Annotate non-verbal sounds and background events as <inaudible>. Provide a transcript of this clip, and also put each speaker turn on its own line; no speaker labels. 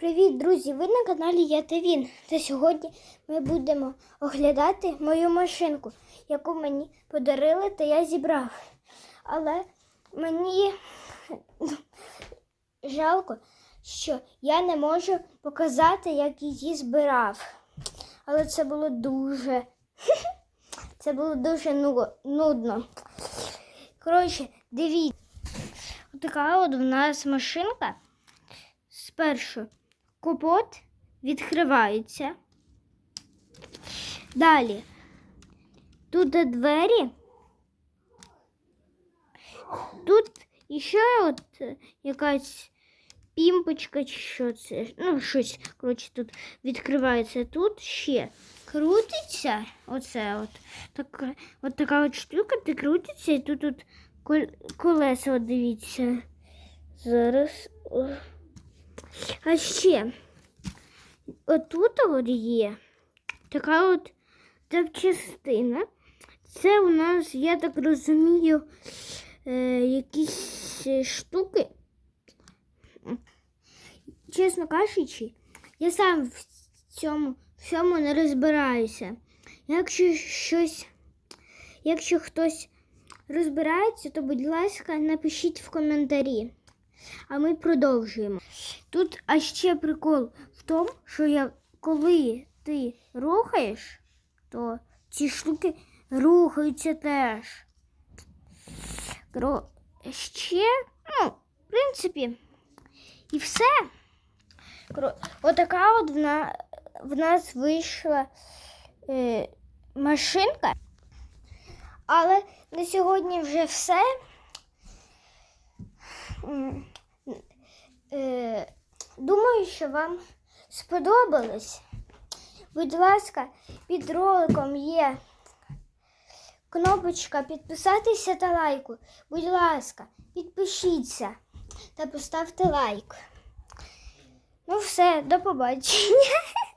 Привіт, друзі! Ви на каналі Я та Він. Та сьогодні ми будемо оглядати мою машинку, яку мені подарили та я зібрав. Але мені жалко, що я не можу показати, як її збирав. Але це було дуже. <laughs> Це було дуже ну- нудно. Коротше, дивіться. Така от у нас машинка. Спершу капот відкривається. Далі тут двері. Тут ще от якась пімпочка чи що це. Ну, щось, коротше, тут відкривається. Тут ще крутиться. Оце от. Така, от така от штука, ти крутиться, і тут от кол- колеса, от дивіться. Зараз. А ще отут от є така от запчастина. Це у нас, я так розумію, е, якісь е, штуки. Чесно кажучи, я сам в цьому всьому не розбираюся. Якщо щось, якщо хтось розбирається, то, будь ласка, напишіть в коментарі. А ми продовжуємо. Тут а ще прикол в тому, що я, коли ти рухаєш, то ці штуки рухаються теж. Ще, ну, в принципі, і все. Отака от в, на... в нас вийшла е... машинка. Але на сьогодні вже все. Е, Думаю, що вам сподобалось. Будь ласка, під роликом є кнопочка підписатися та лайку. Будь ласка, підпишіться та поставте лайк. Ну все, до побачення. <laughs>